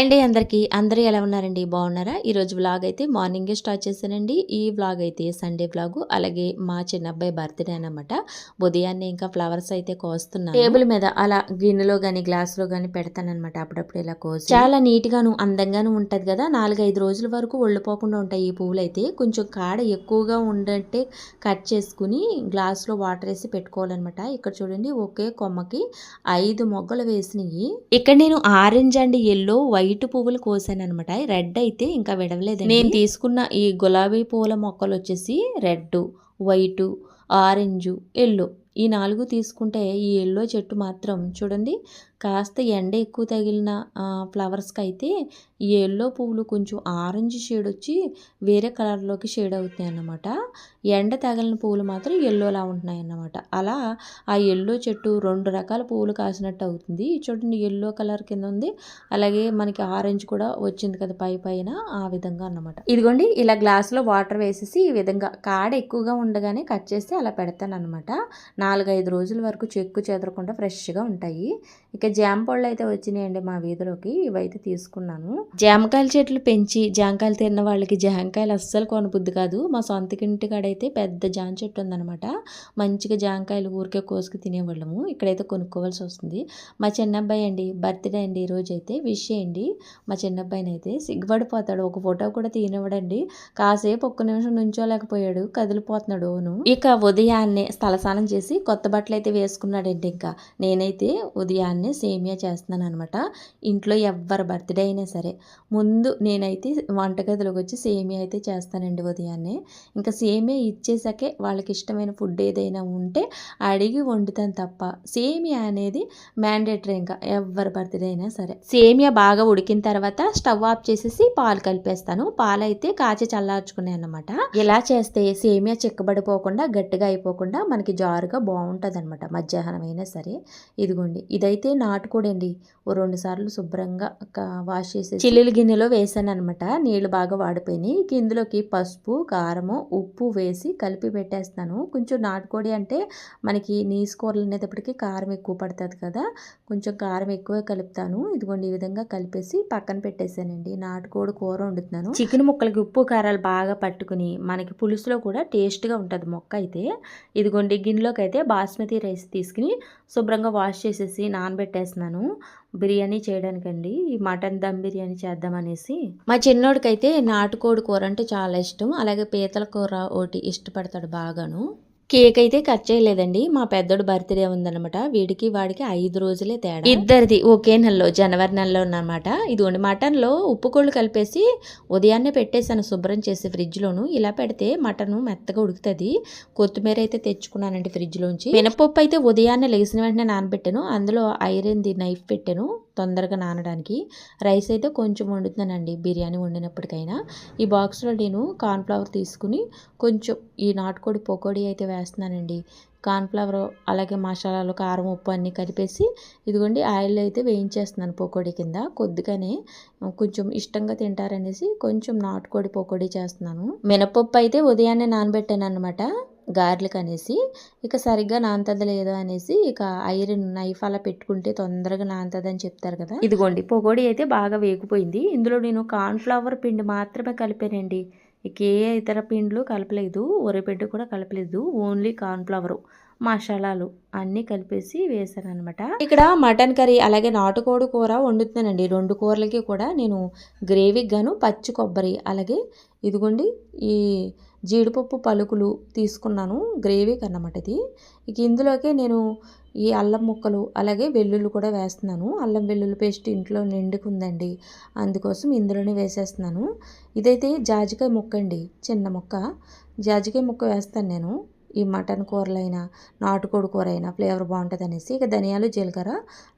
అండి అందరికీ అందరూ ఎలా ఉన్నారండి? బాగున్నారా? ఈరోజు వ్లాగ్ అయితే మార్నింగే స్టార్ట్ చేశానండి. ఈ వ్లాగ్ అయితే సండే వ్లాగ్ అలాగే మా చిన్న అబ్బాయి బర్త్డే అనమాట ఉదయాన్నే ఇంకా ఫ్లవర్స్ అయితే కోస్తున్నాను. టేబుల్ మీద అలా గిన్నెలో గానీ గ్లాసులో గానీ పెడతానమాట అప్పుడప్పుడు ఇలా కోసి. చాలా నీట్ గాను అందంగాను ఉంటది కదా? నాలుగైదు రోజుల వరకు ఒళ్ళిపోకుండా ఉంటాయి ఈ పువ్వులు అయితే కొంచెం కాడ ఎక్కువగా ఉండట్టే కట్ చేసుకుని గ్లాసులో వాటర్ వేసి పెట్టుకోవాలన్నమాట. ఇక్కడ చూడండి ఒకే కొమ్మకి ఐదు మొగ్గలు వేసినాయి. ఇక్కడ నేను ఆరెంజ్ అండ్ ఎల్లో వైట్ పువ్వులు కోసాను అనమాట రెడ్ అయితే ఇంకా విడవలేదు నేను తీసుకున్న ఈ గులాబీ పువ్వుల మొక్కలు వచ్చేసి రెడ్ వైటు ఆరెంజ్ ఎల్లో. ఈ నాలుగు తీసుకుంటే ఈ ఎల్లో చెట్టు మాత్రం చూడండి కాస్త ఎండ ఎక్కువ తగిలిన ఫ్లవర్స్కి అయితే ఈ ఎల్లో పువ్వులు కొంచెం ఆరెంజ్ షేడ్ వచ్చి వేరే కలర్లోకి షేడ్ అవుతున్నాయి అన్నమాట. ఎండ తగిలిన పువ్వులు మాత్రం ఎల్లోలా ఉంటున్నాయి అన్నమాట. అలా ఆ ఎల్లో చెట్టు రెండు రకాల పువ్వులు కాసినట్టు అవుతుంది. చూడండి ఎల్లో కలర్ కింద ఉంది అలాగే మనకి ఆరెంజ్ కూడా వచ్చింది కదా పై పైన ఆ విధంగా అన్నమాట. ఇదిగోండి ఇలా గ్లాస్లో వాటర్ వేసేసి ఈ విధంగా కాడ ఎక్కువగా ఉండగానే కట్ చేసి అలా పెడతాను అనమాట నాలుగైదు రోజుల వరకు చెక్కు చెదరకుండా ఫ్రెష్గా ఉంటాయి. ఇక జామ పళ్ళు అయితే వచ్చినాయండి మా వీధిలోకి. ఇవైతే తీసుకున్నాను. జామకాయల చెట్లు పెంచి జామకాయలు తిన్న వాళ్ళకి జామకాయలు అస్సలు కొనబుద్ది కాదు. మా సొంత ఇంటి కాడైతే పెద్ద జామ చెట్టు ఉందనమాట మంచిగా జామకాయలు ఊరికే కోసుకు తినేవాళ్ళము. ఇక్కడైతే కొనుక్కోవాల్సి వస్తుంది. మా చిన్నబ్బాయి అండి బర్త్డే అండి ఈ అయితే. విష్ చేయండి. మా చిన్నబ్బాయిని అయితే సిగ్గుపడిపోతాడు. ఒక ఫోటో కూడా తీనివ్వడండి కాసేపు ఒక్క నిమిషం నుంచోలేకపోయాడు. కదిలిపోతున్నాడు ఓను. ఇక ఉదయాన్నే స్థలస్నానం చేసి కొత్త బట్టలు అయితే వేసుకున్నాడండి ఇంకా. నేనైతే ఉదయాన్నే సేమియా చేస్తున్నాను అనమాట ఇంట్లో ఎవ్వరి బర్త్డే అయినా సరే. ముందు నేనైతే వంటగదిలోకి వచ్చి సేమియా అయితే చేస్తానండి ఉదయాన్నే. ఇంకా సేమియా ఇచ్చేసాకే వాళ్ళకి ఇష్టమైన ఫుడ్ ఏదైనా ఉంటే అడిగి వండుతాను తప్ప సేమియా అనేది మ్యాండేటరీ ఇంకా ఎవరి బర్త్డే అయినా సరే. సేమియా బాగా ఉడికిన తర్వాత స్టవ్ ఆఫ్ చేసేసి పాలు కలిపేస్తాను. పాలు అయితే కాచి చల్లార్చుకున్నాయి అనమాట ఇలా చేస్తే సేమియా చిక్కబడిపోకుండా గట్టిగా అయిపోకుండా మనకి జారుగా బాగుంటుంది అనమాట మధ్యాహ్నం అయినా సరే. ఇదిగోండి. ఇదైతే నాటుకోడి అండి ఓ రెండు సార్లు శుభ్రంగా వాష్ చేసి చిల్లుల గిన్నెలో వేసాను అనమాట నీళ్ళు బాగా వాడిపోయినాయి. ఇందులోకి పసుపు కారము ఉప్పు వేసి కలిపి పెట్టేస్తాను కొంచెం నాటుకోడి అంటే మనకి నీసు కూరలు అనేటప్పటికి కారం ఎక్కువ పడుతుంది కదా. కొంచెం కారం ఎక్కువ కలుపుతాను. ఇదిగోండి. ఈ విధంగా కలిపేసి పక్కన పెట్టేశానండి నాటుకోడి కూర వండుతున్నాను. చికెన్ ముక్కలకి ఉప్పు కారాలు బాగా పట్టుకుని మనకి పులుసులో కూడా టేస్ట్గా ఉంటుంది మొక్క అయితే. ఇదిగోండి. గిన్నెలోకి అయితే అయితే బాస్మతి రైస్ తీసుకుని శుభ్రంగా వాష్ చేసేసి నానబెట్టేస్తున్నాను. బిర్యానీ చేయడానికండి. ఈ మటన్ దమ్ బిర్యానీ చేద్దామనేసి మా చిన్నోడికైతే నాటుకోడి కూర అంటే చాలా ఇష్టం. అలాగే పీతల కూర ఒకటి ఇష్టపడతాడు బాగాను. కేక్ అయితే కట్ చేయలేదండి. మా పెద్దోడు బర్త్డే ఉందనమాట వీడికి వాడికి ఐదు రోజులే తేడా. ఇద్దరిది ఒకే నెలలో జనవరి నెలలో ఉన్నమాట ఇదిగోండి మటన్లో ఉప్పు కోళ్ళు కలిపేసి ఉదయాన్నే పెట్టేశాను శుభ్రం చేసి ఫ్రిడ్జ్లోను. ఇలా పెడితే మటన్ మెత్తగా ఉడుకుతుంది. కొత్తిమీర అయితే తెచ్చుకున్నానండి ఫ్రిడ్జ్లోంచి. మినపప్పు అయితే ఉదయాన్నే లేచిన వెంటనే నానబెట్టాను. అందులో ఐరన్ది నైఫ్ పెట్టాను. తొందరగా నానడానికి రైస్ అయితే కొంచెం వండుతున్నానండి. బిర్యానీ వండినప్పటికైనా ఈ బాక్స్లో నేను కార్న్ఫ్లవర్ తీసుకుని కొంచెం ఈ నాటుకోడి పకోడీ అయితే వేస్తున్నానండి. కార్న్ఫ్లవర్ అలాగే మసాలాలు కారం ఉప్పు అన్నీ కలిపేసి ఇదిగోండి ఆయిల్ అయితే వేయించేస్తున్నాను పకోడీ కింద. కొద్దిగానే కొంచెం ఇష్టంగా తింటారనేసి కొంచెం నాటుకోడి పకోడీ చేస్తున్నాను. మినపప్పు అయితే ఉదయాన్నే నానబెట్టాను అనమాట గార్లిక్ అనేసి ఇక సరిగ్గా నాంతది లేదు అనేసి ఇక ఐరన్ నైఫ్ అలా పెట్టుకుంటే తొందరగా నాంతదని అని చెప్తారు కదా. ఇదిగోండి పొగోడి అయితే బాగా వేగిపోయింది. ఇందులో నేను కార్న్ఫ్లవర్ పిండి మాత్రమే కలిపానండి. ఇక ఏ ఇతర పిండ్లు కలపలేదు వరిపిండి కూడా కలపలేదు. ఓన్లీ కార్న్ఫ్లవరు మసాలాలు అన్నీ కలిపేసి వేసాను అనమాట ఇక్కడ మటన్ కర్రీ అలాగే నాటుకోడి కూర వండుతున్నానండి. రెండు కూరలకి కూడా నేను గ్రేవీకి గాను పచ్చి కొబ్బరి అలాగే ఇదిగోండి ఈ జీడిపప్పు పలుకులు తీసుకున్నాను గ్రేవీకి అన్నమాట ఇది. ఇక ఇందులోకే నేను ఈ అల్లం ముక్కలు అలాగే వెల్లుల్లి కూడా వేస్తున్నాను. అల్లం వెల్లుల్లి పేస్ట్ ఇంట్లో నిండుకుందండి అందుకోసం ఇందులోనే వేసేస్తున్నాను. ఇదైతే జాజికాయ ముక్క అండి చిన్న ముక్క. జాజికాయ ముక్క వేస్తాను నేను. ఈ మటన్ కూరలైనా నాటుకోడి కూర అయినా ఫ్లేవర్ బాగుంటుంది అనేసి ఇక ధనియాలు జీలకర్ర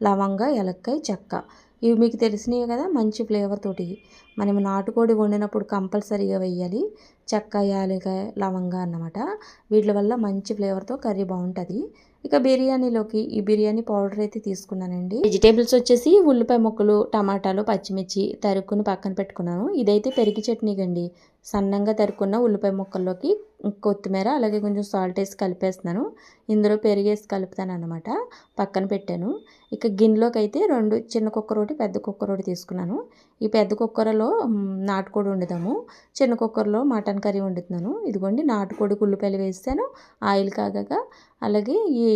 లవంగ ఎలక్కాయ చెక్క. ఇవి మీకు తెలిసినవి కదా మంచి ఫ్లేవర్ తోటి. మనం నాటుకోడి వండినప్పుడు కంపల్సరీగా వేయాలి చెక్క యాలకాయ లవంగ అన్నమాట. వీటి వల్ల మంచి ఫ్లేవర్తో కర్రీ బాగుంటుంది. ఇక బిర్యానీలోకి ఈ బిర్యానీ పౌడర్ అయితే తీసుకున్నానండి. వెజిటేబుల్స్ వచ్చేసి ఉల్లిపాయ ముక్కలు టమాటాలు పచ్చిమిర్చి తరుక్కుని పక్కన పెట్టుకున్నాను. ఇదైతే పెరిగి చట్నీకండి. సన్నంగా తరుక్కున్న ఉల్లిపాయ ముక్కల్లోకి కొత్తిమీర అలాగే కొంచెం సాల్ట్ వేసి కలిపేస్తున్నాను. ఇందులో పెరిగేసి కలుపుతాను అనమాట పక్కన పెట్టాను. ఇక గిన్నెలోకి అయితే రెండు చిన్న కుక్కర్ ఒకటి పెద్ద కుక్కర్ ఒకటి తీసుకున్నాను. ఈ పెద్ద కుక్కర్లో నాటుకోడి వండుదాము. చిన్న కుక్కర్లో మటన్ కర్రీ వండుతున్నాను. ఇదిగోండి నాటుకోడి ఉల్లిపాయలు వేస్తాను ఆయిల్ కాగాక అలాగే ఈ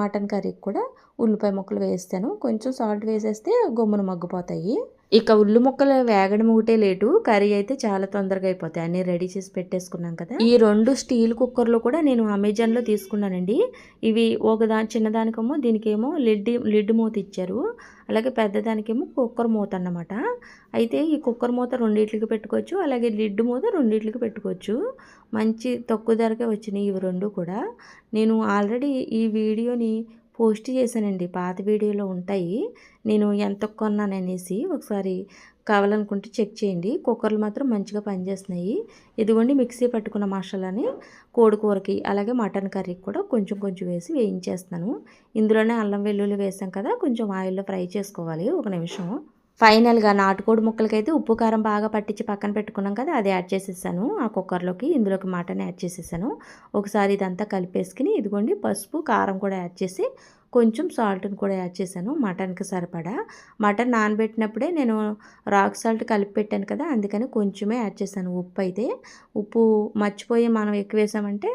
మటన్ కర్రీకి కూడా ఉల్లిపాయ ముక్కలు వేస్తాను కొంచెం సాల్ట్ వేసేస్తే గమ్మున మగ్గిపోతాయి. ఇక ఉల్లి ముక్కలు వేగడం ఒకటే లేటు. కర్రీ అయితే చాలా తొందరగా అయిపోతాయి. అన్నీ రెడీ చేసి పెట్టేసుకున్నాం కదా. ఈ రెండు స్టీల్ కుక్కర్లు కూడా నేను అమెజాన్లో తీసుకున్నానండి. ఇవి ఒక దా చిన్నదానికేమో దీనికేమో లిడ్ లిడ్ మూత ఇచ్చారు. అలాగే పెద్దదానికేమో కుక్కర్ మూత అన్నమాట. అయితే ఈ కుక్కర్ మూత రెండింటికి పెట్టుకోవచ్చు. అలాగే లిడ్ మూత రెండింటికి పెట్టుకోవచ్చు. మంచి తక్కువ ధరకే వచ్చినాయి ఇవి రెండు కూడా. నేను ఆల్రెడీ ఈ వీడియోని పోస్ట్ చేశానండి. పాత వీడియోలో ఉంటాయి. నేను ఎంత కొన్నాననేసి ఒకసారి కావాలనుకుంటే చెక్ చేయండి. కుక్కర్లు మాత్రం మంచిగా పనిచేస్తున్నాయి. ఇదిగోండి మిక్సీ పట్టుకున్న మసాలాని కోడికూరకి అలాగే మటన్ కర్రీకి కూడా కొంచెం కొంచెం వేసి వేయించేస్తాను ఇందులోనే అల్లం వెల్లుల్లి వేసాం కదా కొంచెం ఆయిల్లో ఫ్రై చేసుకోవాలి. ఒక నిమిషం. ఫైనల్గా నాటుకోడి ముక్కలకైతే ఉప్పు కారం బాగా పట్టించి పక్కన పెట్టుకున్నాం కదా అది యాడ్ చేసేసాను. ఆ కుక్కర్లోకి ఇందులోకి మటన్ యాడ్ చేసేసాను. ఒకసారి ఇదంతా కలిపేసుకుని ఇదిగోండి పసుపు కారం కూడా యాడ్ చేసి కొంచెం సాల్ట్ని కూడా యాడ్ చేశాను మటన్కి సరిపడా. మటన్ నానబెట్టినప్పుడే నేను రాక్ సాల్ట్ కలిపి పెట్టాను కదా అందుకని కొంచెమే యాడ్ చేశాను ఉప్పు అయితే. ఉప్పు మర్చిపోయి మనం ఎక్కువ వేసామంటే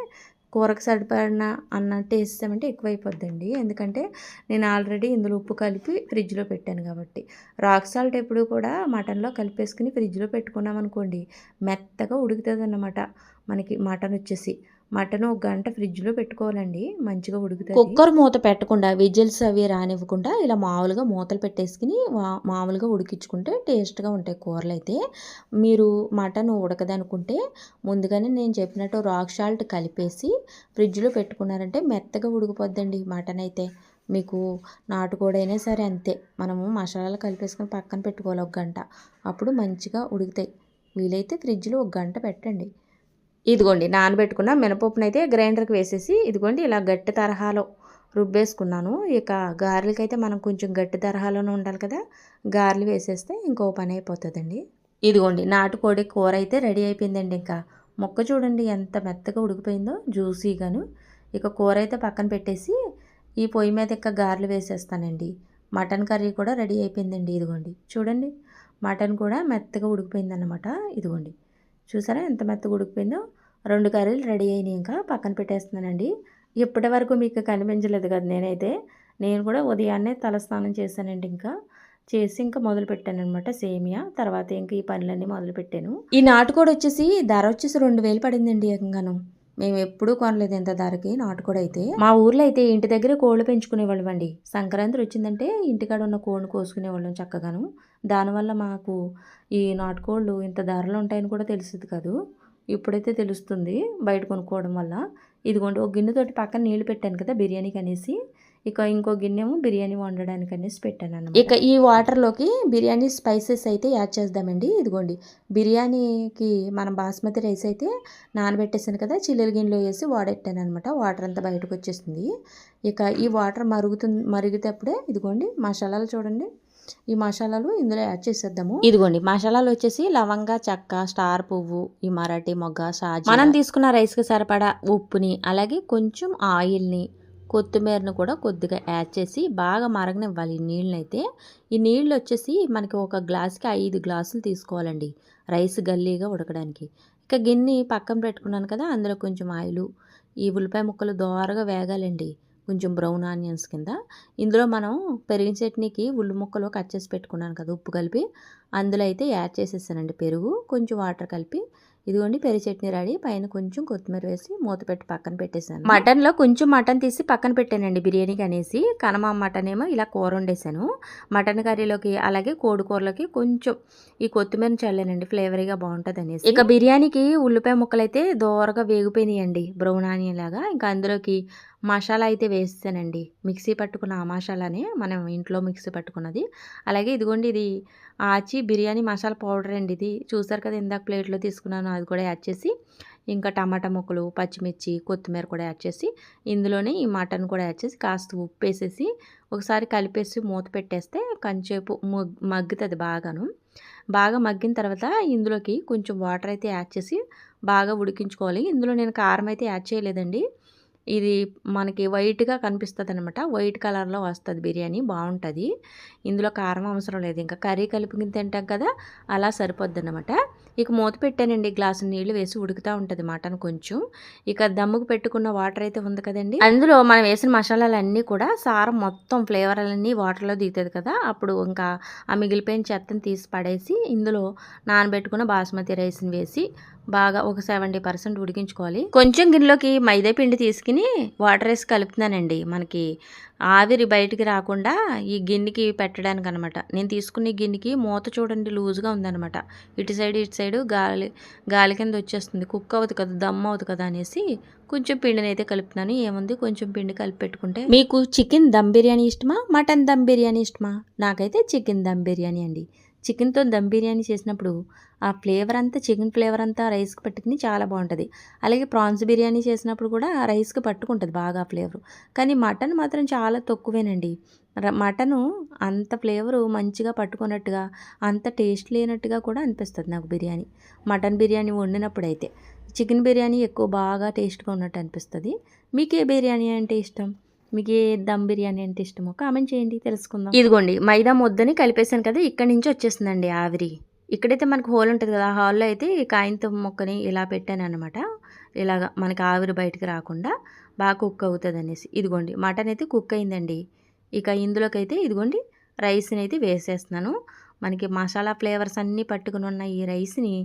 కూరకు సరిపడిన అన్నట్టు వేసామంటే ఎక్కువైపోద్దండి. ఎందుకంటే నేను ఆల్రెడీ ఇందులో ఉప్పు కలిపి ఫ్రిడ్జ్లో పెట్టాను కాబట్టి. రాక్ సాల్ట్ ఎప్పుడు కూడా మటన్లో కలిపేసుకుని ఫ్రిడ్జ్లో పెట్టుకున్నాం అనుకోండి మెత్తగా ఉడుకుతుంది అన్నమాట మనకి మటన్ వచ్చేసి మటన్ ఒక గంట ఫ్రిడ్జ్లో పెట్టుకోవాలండి మంచిగా ఉడుకుతుంది. కుక్కర్ మూత పెట్టకుండా విజిల్స్ అవి రానివ్వకుండా ఇలా మామూలుగా మూతలు పెట్టేసుకుని మామూలుగా ఉడికించుకుంటే టేస్ట్గా ఉంటాయి కూరలు అయితే మీరు మటన్ ఉడకదనుకుంటే ముందుగానే నేను చెప్పినట్టు రాక్ సాల్ట్ కలిపేసి ఫ్రిడ్జ్లో పెట్టుకున్నారంటే మెత్తగా ఉడికిపోద్దండి మటన్ అయితే మీకు నాటుకోడైనా అయినా సరే అంతే. మనము మసాలాలు కలిపేసుకొని పక్కన పెట్టుకోవాలి ఒక గంట. అప్పుడు మంచిగా ఉడుకుతాయి. వీలైతే ఫ్రిడ్జ్లో ఒక గంట పెట్టండి. ఇదిగోండి నానబెట్టుకున్న మినపప్పును అయితే గ్రైండర్కి వేసేసి ఇదిగోండి ఇలా గట్టి తరహాలో రుబ్బేసుకున్నాను. ఇక గారెలకైతే మనం కొంచెం గట్టి తరహాలోనే ఉండాలి కదా గారెలు వేసేస్తే ఇంకో పని అయిపోతుందండి. ఇదిగోండి నాటుకోడి కూర అయితే రెడీ అయిపోయిందండి ఇంకా. మొక్క చూడండి ఎంత మెత్తగా ఉడికిపోయిందో జ్యూసీగాను. ఇక కూర అయితే పక్కన పెట్టేసి ఈ పొయ్యి మీద ఇక గారెలు వేసేస్తానండి. మటన్ కర్రీ కూడా రెడీ అయిపోయిందండి ఇదిగోండి. చూడండి మటన్ కూడా మెత్తగా ఉడికిపోయిందన్నమాట. ఇదిగోండి. చూసారా ఎంత మెత్తగా ఉడికిపోయిందో? రెండు కర్రీలు రెడీ అయినాయి ఇంకా పక్కన పెట్టేస్తున్నానండి. ఇప్పటి వరకు మీకు కనిపించలేదు కదా నేనైతే. నేను కూడా ఉదయాన్నే తలస్నానం చేశానండి ఇంకా. చేసి ఇంకా మొదలు పెట్టాను అనమాట సేమియా. తర్వాత ఇంకా ఈ పనులన్నీ మొదలు పెట్టాను. ఈ నాటుకోడి వచ్చేసి ధర వచ్చేసి రెండు వేలు పడిందండి ఏకంగాను మేము ఎప్పుడూ కొనలేదు ఇంత ధరకి నాటుకోడి అయితే మా ఊర్లో అయితే ఇంటి దగ్గర కోళ్ళు పెంచుకునేవాళ్ళం అండి సంక్రాంతి వచ్చిందంటే ఇంటికాడ ఉన్న కోడిని కోసుకునేవాళ్ళం చక్కగాను. దానివల్ల మాకు ఈ నాటుకోళ్ళు ఇంత ధరలు ఉంటాయని కూడా తెలిసేది కాదు. ఇప్పుడైతే తెలుస్తుంది బయట కొనుక్కోవడం వల్ల. ఇదిగోండి ఒక గిన్నెతోటి పక్కన నీళ్ళు పెట్టాను కదా బిర్యానీకి అనేసి ఇక ఇంకో గిన్నెమో బిర్యానీ వండడానికి అనేసి పెట్టాను అన్నమాట ఇక ఈ వాటర్లోకి బిర్యానీ స్పైసెస్ అయితే యాడ్ చేద్దామండి. ఇదిగోండి బిర్యానీకి మన బాస్మతి రైస్ అయితే నానబెట్టేసాను కదా చిల్లుల గిన్నెలో వేసి వాడెట్టాను అనమాట వాటర్ అంతా బయటకు వచ్చేస్తుంది ఇక ఈ వాటర్ మరుగుతుంది మరిగేటప్పుడే ఇదిగోండి మసాలాలు చూడండి. ఈ మసాలాలు ఇందులో యాడ్ చేసేద్దాము. ఇదిగోండి మసాలాలు వచ్చేసి లవంగ చెక్క స్టార్ పువ్వు ఈ మరాఠీ మొగ్గ సాజి మనం తీసుకున్న రైస్కి సరిపడా ఉప్పుని అలాగే కొంచెం ఆయిల్ని కొత్తిమీరను కూడా కొద్దిగా యాడ్ చేసి బాగా మరగనివ్వాలి ఈ నీళ్ళని అయితే ఈ నీళ్ళు వచ్చేసి మనకి ఒక గ్లాస్కి ఐదు గ్లాసులు తీసుకోవాలండి రైస్ గల్లీగా ఉడకడానికి. ఇక గిన్నె పక్కన పెట్టుకున్నాను కదా అందులో కొంచెం ఆయిలు ఈ ఉల్లిపాయ ముక్కలు దోరగా వేగాలండి కొంచెం బ్రౌన్ ఆనియన్స్ కింద. ఇందులో మనం పెరిగిన చట్నీకి ఉల్లి ముక్కలు కట్ చేసి పెట్టుకున్నాను కదా ఉప్పు కలిపి. అందులో అయితే యాడ్ చేసేసానండి పెరుగు కొంచెం వాటర్ కలిపి. ఇదిగోండి పెరుగు చట్నీ రెడీ. పైన కొంచెం కొత్తిమీర వేసి మూత పెట్టి పక్కన పెట్టేశాను. మటన్లో కొంచెం మటన్ తీసి పక్కన పెట్టానండి బిర్యానీకి అనేసి కనమ మటన్ ఏమో ఇలా కూర వండేసాను మటన్ కర్రీలోకి అలాగే కోడి కూరలోకి కొంచెం ఈ కొత్తిమీరని చల్లానండి ఫ్లేవరీగా బాగుంటుంది అనేసి ఇక బిర్యానీకి ఉల్లిపాయ ముక్కలు అయితే దోరగా వేగిపోయినాయండి బ్రౌన్ ఆనియన్ లాగా. ఇంకా అందులోకి మసాలా అయితే వేస్తానండి. మిక్సీ పట్టుకున్న ఆ మసాలానే మనం ఇంట్లో మిక్సీ పట్టుకున్నది. అలాగే ఇదిగోండి ఇది ఆచి బిర్యానీ మసాలా పౌడర్ అండి ఇది. చూసారు కదా ఇందాక ప్లేట్లో తీసుకున్నాను అది కూడా యాడ్ చేసి ఇంకా టమాటా ముక్కలు పచ్చిమిర్చి కొత్తిమీర కూడా యాడ్ చేసి ఇందులోనే ఈ మటన్ కూడా యాడ్ చేసి కాస్త ఉప్పు వేసేసి ఒకసారి కలిపేసి మూత పెట్టేస్తే కొంచెంసేపు మగ్గుతుంది బాగాను. బాగా మగ్గిన తర్వాత ఇందులోకి కొంచెం వాటర్ అయితే యాడ్ చేసి బాగా ఉడికించుకోవాలి. ఇందులో నేను కారం అయితే యాడ్ చేయలేదండి. ఇది మనకి వైట్గా కనిపిస్తుంది అనమాట వైట్ కలర్లో వస్తుంది బిర్యానీ బాగుంటుంది ఇందులో కారం అవసరం లేదు. ఇంకా కర్రీ కలిపి తింటాం కదా అలా సరిపోద్ది అనమాట ఇక మూత పెట్టానండి. గ్లాసు నీళ్ళు వేసి ఉడుకుతూ ఉంటుంది మటన్ కొంచెం. ఇక దమ్ముకు పెట్టుకున్న వాటర్ అయితే ఉంది కదండి. అందులో మనం వేసిన మసాలాలన్నీ కూడా సారం మొత్తం ఫ్లేవర్లన్నీ వాటర్లో దిగుతుంది కదా అప్పుడు ఇంకా ఆ మిగిలిపోయిన చెత్తని తీసి పడేసి ఇందులో నానబెట్టుకున్న బాస్మతి రైస్ని వేసి బాగా ఒక సెవెంటీ పర్సెంట్ ఉడికించుకోవాలి. కొంచెం గిన్నెలోకి మైదా పిండి తీసుకుని వాటర్ వేసి కలుపుతున్నానండి. మనకి ఆవిరి బయటికి రాకుండా ఈ గిన్నెకి పెట్టడానికి అనమాట నేను తీసుకున్న గిన్నెకి మూత చూడండి లూజ్గా ఉందనమాట. ఇటు సైడ్ ఇటు సైడ్ గాలి గాలి కింద వచ్చేస్తుంది. కుక్ అవుతుంది కదా దమ్ అవుతుంది కదా అనేసి కొంచెం పిండిని అయితే కలుపుతున్నాను. ఏముంది? కొంచెం పిండి కలిపి పెట్టుకుంటే మీకు చికెన్ దమ్ బిర్యానీ ఇష్టమా? మటన్ దమ్ బిర్యానీ ఇష్టమా? నాకైతే చికెన్ దమ్ బిర్యానీ అండి. చికెన్తో దమ్ బిర్యానీ చేసినప్పుడు ఆ ఫ్లేవర్ అంతా చికెన్ ఫ్లేవర్ అంతా రైస్కి పట్టుకుని చాలా బాగుంటుంది. అలాగే ప్రాన్స్ బిర్యానీ చేసినప్పుడు కూడా రైస్కి పట్టుకుంటుంది బాగా ఫ్లేవర్. కానీ మటన్ మాత్రం చాలా తక్కువేనండి. మటను అంత ఫ్లేవరు మంచిగా పట్టుకున్నట్టుగా అంత టేస్ట్ లేనట్టుగా కూడా అనిపిస్తుంది నాకు బిర్యానీ. మటన్ బిర్యానీ వండినప్పుడు అయితే చికెన్ బిర్యానీ ఎక్కువ బాగా టేస్ట్గా ఉన్నట్టు అనిపిస్తుంది. మీకు ఏ బిర్యానీ అంటే ఇష్టం? మీకు ఏ దమ్ బిర్యానీ అంటే ఇష్టమో కామెంట్ చేయండి తెలుసుకుందాం. ఇదిగోండి మైదా ముద్దని కలిపేసాను కదా ఇక్కడి నుంచి వచ్చేసిందండి ఆవిరి. ఇక్కడైతే మనకు హోల్ ఉంటుంది కదా ఆ హాల్లో అయితే ఈ కాయంతో మొక్కని ఇలా పెట్టాను అనమాట ఇలాగా మనకి ఆవిరి బయటకు రాకుండా బాగా కుక్ అవుతుంది అనేసి ఇదిగోండి మటన్ అయితే కుక్ అయిందండి. ఇక ఇందులోకి అయితే ఇదిగోండి రైస్ని అయితే వేసేస్తున్నాను. మనకి మసాలా ఫ్లేవర్స్ అన్నీ పట్టుకుని ఉన్న ఈ రైస్ని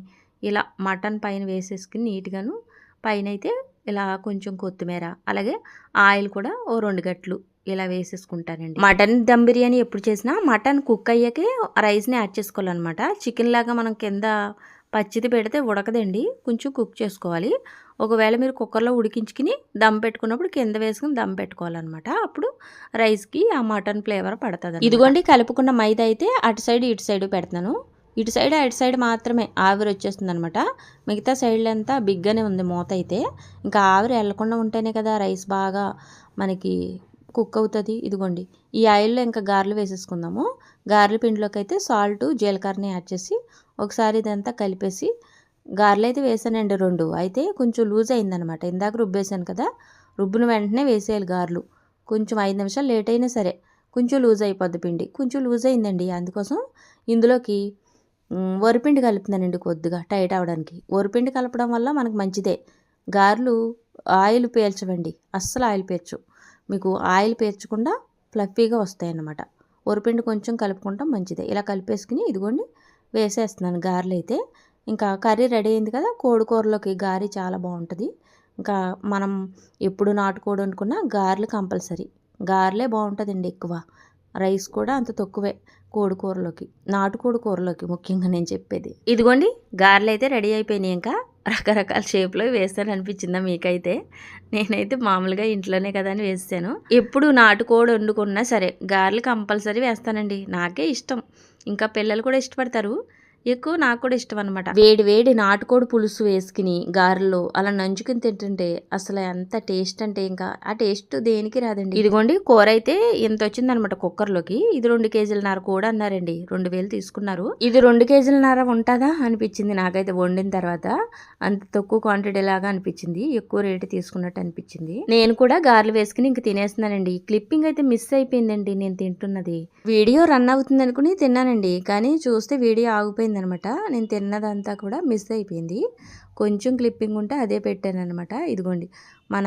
ఇలా మటన్ పైన వేసేసుకుని నీట్గాను పైన అయితే ఇలా కొంచెం కొత్తిమీర అలాగే ఆయిల్ కూడా ఓ రెండు గట్లు ఇలా వేసేసుకుంటానండి. మటన్ దమ్ బిర్యానీ ఎప్పుడు చేసినా మటన్ కుక్ అయ్యాకే రైస్ని యాడ్ చేసుకోవాలన్నమాట. చికెన్ లాగా మనం కింద పచ్చిది పెడితే ఉడకదండి కొంచెం కుక్ చేసుకోవాలి. ఒకవేళ మీరు కుక్కర్లో ఉడికించుకుని దమ్ పెట్టుకున్నప్పుడు కింద వేసుకుని దమ్ పెట్టుకోవాలన్నమాట. అప్పుడు రైస్కి ఆ మటన్ ఫ్లేవర్ పడుతుంది ఇదిగోండి కలుపుకున్న మైదా అయితే అటు సైడ్ ఇటు సైడ్ పెడతాను. ఇటు సైడ్ అటు సైడ్ మాత్రమే ఆవిరి వచ్చేస్తుంది అనమాట మిగతా సైడ్లో అంతా బిగ్గానే ఉంది మూత అయితే. ఇంకా ఆవిరి వెళ్ళకుండా ఉంటేనే కదా రైస్ బాగా మనకి కుక్ అవుతుంది. ఇదిగోండి ఈ ఆయిల్లో ఇంకా గారెలు వేసేసుకుందాము. గారెల పిండిలోకి అయితే సాల్ట్ జీలకర్రని యాడ్ చేసి ఒకసారి ఇదంతా కలిపేసి గారెలు అయితే వేసానండి రెండు. అయితే కొంచెం లూజ్ అయిందనమాట ఇందాక రుబ్బేసాను కదా రుబ్బున వెంటనే వేసేయాలి గారెలు. కొంచెం ఐదు నిమిషాలు లేట్ అయినా సరే కొంచెం లూజ్ అయిపోద్ది పిండి. కొంచెం లూజ్ అయిందండి అందుకోసం ఇందులోకి వరిపిండి కలుపుతున్నానండి కొద్దిగా టైట్ అవ్వడానికి వరిపిండి కలపడం వల్ల మనకు మంచిదే. గారెలు ఆయిల్ పేల్చవండి. అస్సలు ఆయిల్ పేర్చు మీకు ఆయిల్ పేర్చకుండా ఫ్లఫీగా వస్తాయి అన్నమాట వరిపిండి కొంచెం కలుపుకుంటాం మంచిదే. ఇలా కలిపేసుకుని ఇదిగోండి వేసేస్తున్నాను గారెలు అయితే ఇంకా కర్రీ రెడీ అయింది కదా కోడి కూరలోకి గారి చాలా బాగుంటుంది. ఇంకా మనం ఎప్పుడు నాటుకోడు అనుకున్నా గారెలు కంపల్సరీ. గారెలే బాగుంటుందండి ఎక్కువ. రైస్ కూడా అంత తక్కువే. కోడి కూరలోకి నాటుకోడి కూరలోకి ముఖ్యంగా నేను చెప్పేది. ఇదిగోండి గారెలు అయితే రెడీ అయిపోయినాయి ఇంకా. రకరకాల షేప్లో వేస్తాను అనిపించిందా మీకైతే? నేనైతే మామూలుగా ఇంట్లోనే కదా అని వేస్తాను. ఎప్పుడు నాటుకోడి వండుకున్నా సరే గారెలు కంపల్సరీ వేస్తానండి. నాకే ఇష్టం. ఇంకా పిల్లలు కూడా ఇష్టపడతారు. ఎక్కువ నాకు కూడా ఇష్టం అనమాట వేడి వేడి నాటుకోడి పులుసు వేసుకుని గారెల్లో అలా నంచుకుని తింటుంటే అసలు ఎంత టేస్ట్ అంటే ఇంకా ఆ టేస్ట్ దేనికి రాదండి. ఇదిగోండి కూర అయితే ఇంత వచ్చిందనమాట కుక్కర్లోకి. ఇది రెండు కేజీలన్నర కూడా అన్నారండి. రెండు వేలు తీసుకున్నారు. ఇది రెండు కేజీలన్నర ఉంటుందా అనిపించింది నాకైతే వండిన తర్వాత. అంత తక్కువ క్వాంటిటీ లాగా అనిపించింది. ఎక్కువ రేటు తీసుకున్నట్టు అనిపించింది. నేను కూడా గారెలు వేసుకుని ఇంక తినేస్తున్నానండి. క్లిప్పింగ్ అయితే మిస్ అయిపోయిందండి నేను తింటున్నది. వీడియో రన్ అవుతుంది అనుకుని తిన్నానండి. కానీ చూస్తే వీడియో ఆగిపోయింది. అనమాట నేను తిన్నదంతా కూడా మిస్ అయిపోయింది. కొంచెం క్లిప్పింగ్ ఉంటే అదే పెట్టాను అనమాట ఇదిగోండి మన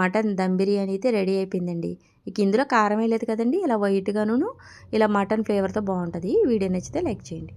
మటన్ దమ్ బిర్యానీ అయితే రెడీ అయిపోయిందండి. ఇక ఇందులో కారం వేయలేదు కదండి ఇలా వైట్గాను ఇలా మటన్ ఫ్లేవర్తో బాగుంటుంది. వీడియో నచ్చితే లైక్ చేయండి.